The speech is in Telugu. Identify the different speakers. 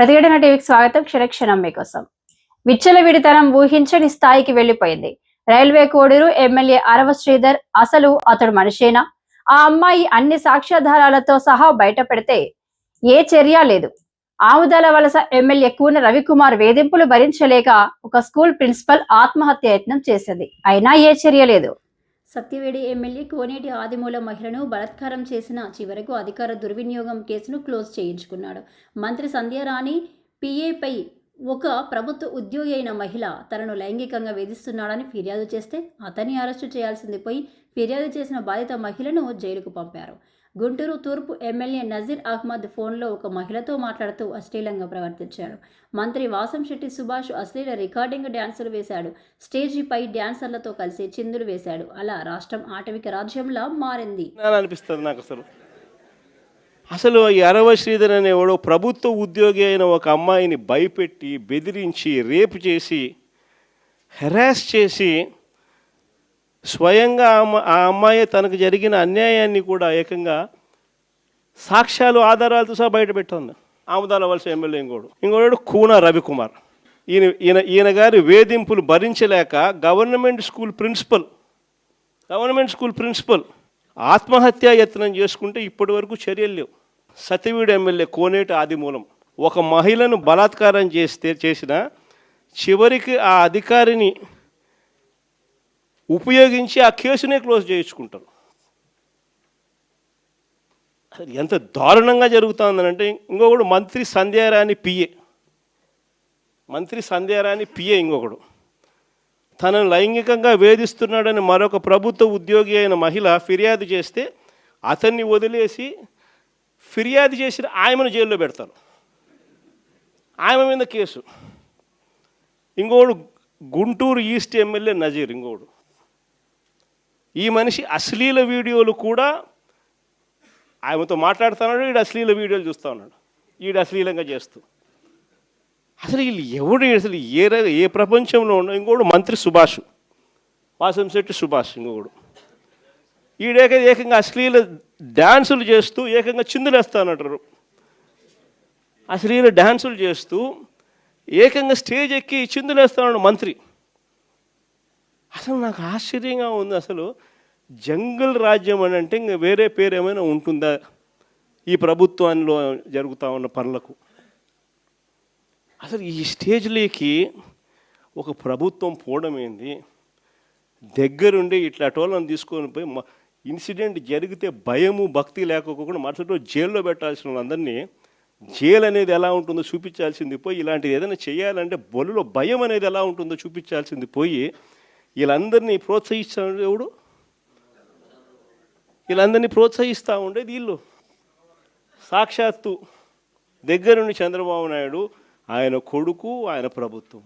Speaker 1: ప్రతిఘటన టీవీకి స్వాగతం. క్షణక్షణం మీకోసం. విచ్చలవిడితనం ఊహించని స్థాయికి వెళ్ళిపోయింది రైల్వే కోడూరు ఎమ్మెల్యే అరవ శ్రీధర్ అసలు అతడు మనిషేనా? ఆ అమ్మాయి అన్ని సాక్ష్యాధారాలతో సహా బయట పెడితే ఏ చర్య లేదు. ఆముదాల వలస ఎమ్మెల్యే కూన రవికుమార్ వేధింపులు భరించలేక ఒక స్కూల్ ప్రిన్సిపల్ ఆత్మహత్య యత్నం చేసింది. అయినా ఏ చర్య లేదు. సత్యవేడి ఎమ్మెల్యే కోనేటి ఆదిమూల మహిళను బలాత్కారం చేసిన చివరకు అధికార దుర్వినియోగం కేసును క్లోజ్ చేయించుకున్నాడు. మంత్రి సంధ్యారాణి పిఏపై ఒక ప్రభుత్వ ఉద్యోగి అయిన మహిళ తనను లైంగికంగా వేధిస్తున్నాడని ఫిర్యాదు చేస్తే అతన్ని అరెస్టు చేయాల్సింది పోయి ఫిర్యాదు చేసిన బాధిత మహిళను జైలుకు పంపారు. గుంటూరు తూర్పు ఎమ్మెల్యే నజీర్ అహ్మద్ ఫోన్లో ఒక మహిళతో మాట్లాడుతూ అశ్లీలంగా ప్రవర్తించాడు. మంత్రి వాసంశెట్టి సుభాష్ అశ్లీల రికార్డింగ్ డ్యాన్సులు వేశాడు. స్టేజీపై డ్యాన్సర్లతో కలిసి చిందులు వేశాడు. అలా రాష్ట్రం ఆటవిక రాజ్యంలా మారింది.
Speaker 2: అనిపిస్తుంది నాకు అసలు. అసలు ఈ అరవ శ్రీధర్ అనేవాడు ప్రభుత్వ ఉద్యోగి అయిన ఒక అమ్మాయిని భయపెట్టి బెదిరించి రేపు చేసి హెరాస్ చేసి స్వయంగా ఆ అమ్మ- ఆ అమ్మాయి తనకు జరిగిన అన్యాయాన్ని కూడా ఏకంగా సాక్ష్యాలు ఆధారాలతో సహా బయటపెట్టింది ఆముదాల వలస ఎమ్మెల్యే ఇంకోడు. ఇంకోడు కూన రవికుమార్. ఈయన ఈయన ఈయన గారి వేధింపులు భరించలేక government school principal government school principal ఆత్మహత్యా యత్నం చేసుకుంటే ఇప్పటి వరకు చర్యలు లేవు. సతవీడు ఎమ్మెల్యే కోనేటి ఆదిమూలం. ఒక మహిళను బలాత్కారం చేస్తే చేసిన చివరికి ఆ అధికారిని ఉపయోగించి ఆ కేసునే క్లోజ్ చేయించుకుంటారు. ఎంత దారుణంగా జరుగుతుందనంటే ఇంకొకడు మంత్రి సంధ్యారాణి పిఏ. మంత్రి సంధ్యారాణి పిఏ ఇంకొకడు. తనను లైంగికంగా వేధిస్తున్నాడని మరొక ప్రభుత్వ ఉద్యోగి అయిన మహిళ ఫిర్యాదు చేస్తే అతన్ని వదిలేసి ఫిర్యాదు చేసిన ఆయమను జైల్లో పెడతారు. ఆమె మీద కేసు. ఇంకోడు గుంటూరు ఈస్ట్ ఎమ్మెల్యే నజీర్ ఇంకోడు ఈ మనిషి అశ్లీల వీడియోలు కూడా ఆమెతో మాట్లాడుతున్నాడు ఈడు అశ్లీల వీడియోలు చూస్తూ ఉన్నాడు. ఈడు అశ్లీలంగా చేస్తూ. అసలు వీళ్ళు ఎవడు అసలు ఏ ఏ ప్రపంచంలో ఉన్న ఇంకోడు మంత్రి సుభాష్. వాసంశెట్టి సుభాష్ ఇంకొకడు. ఈడేక ఏకంగా అశ్లీల డ్యాన్సులు చేస్తూ ఏకంగా చిందులేస్తానంటారు అశ్లీల డ్యాన్సులు చేస్తూ ఏకంగా స్టేజ్ ఎక్కి చిందులేస్తాడు మంత్రి. అసలు నాకు ఆశ్చర్యంగా ఉంది అసలు. జంగల్ రాజ్యం అని అంటే ఇంకా వేరే పేరు ఏమైనా ఉంటుందా? ఈ ప్రభుత్వంలో జరుగుతూ ఉన్న పనులకు. అసలు ఈ స్టేజ్లోకి ఒక ప్రభుత్వం పోవడం ఏంది? దగ్గరుండి ఇట్లా టోలను తీసుకొని పోయి మ- ఇన్సిడెంట్ జరిగితే భయము భక్తి లేకపోకుండా మరుసటి రోజు జైల్లో పెట్టాల్సిన వాళ్ళందరినీ జైలు అనేది ఎలా ఉంటుందో చూపించాల్సింది పోయి ఇలాంటిది ఏదైనా చేయాలంటే బొలులో భయం అనేది ఎలా ఉంటుందో చూపించాల్సింది పోయి వీళ్ళందరినీ ప్రోత్సహిస్తాడు ఎవడు? వీళ్ళందరినీ ప్రోత్సహిస్తూ ఉండేది వీళ్ళు. సాక్షాత్తు దగ్గరుండి చంద్రబాబు నాయుడు ఆయన కొడుకు ఆయన ప్రభుత్వం.